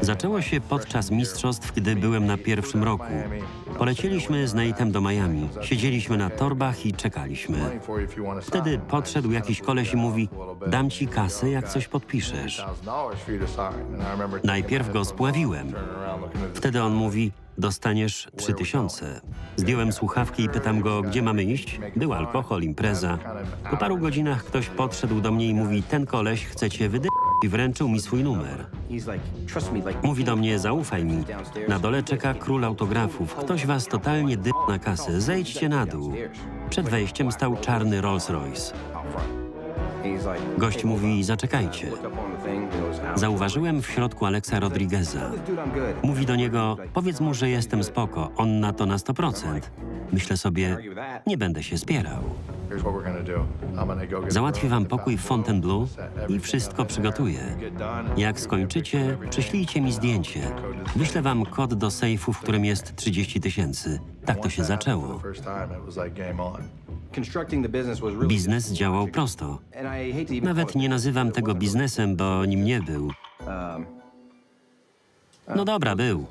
Zaczęło się podczas mistrzostw, gdy byłem na pierwszym roku. Polecieliśmy z Nate'em do Miami. Siedzieliśmy na torbach i czekaliśmy. Wtedy podszedł jakiś koleś i mówi: Dam ci kasę, jak coś podpiszesz. Najpierw go spławiłem. Wtedy on mówi: Dostaniesz trzy tysiące. Zdjąłem słuchawki i pytam go, gdzie mamy iść. Był alkohol, impreza. Po paru godzinach ktoś podszedł do mnie i mówi: Ten koleś chce cię wydać i wręczył mi swój numer. Mówi do mnie, zaufaj mi. Na dole czeka król autografów. Ktoś was totalnie dy na kasę. Zejdźcie na dół. Przed wejściem stał czarny Rolls Royce. Gość mówi, zaczekajcie. Zauważyłem w środku Aleksa Rodrigueza. Mówi do niego, powiedz mu, że jestem spoko. On na to na 100%. Myślę sobie, nie będę się spierał. Załatwię wam pokój w Fontainebleau i wszystko przygotuję. Jak skończycie, przyślijcie mi zdjęcie. Wyślę wam kod do sejfu, w którym jest 30 tysięcy. Tak to się zaczęło. Biznes działał prosto. Nawet nie nazywam tego biznesem, bo nim nie był. No dobra, był.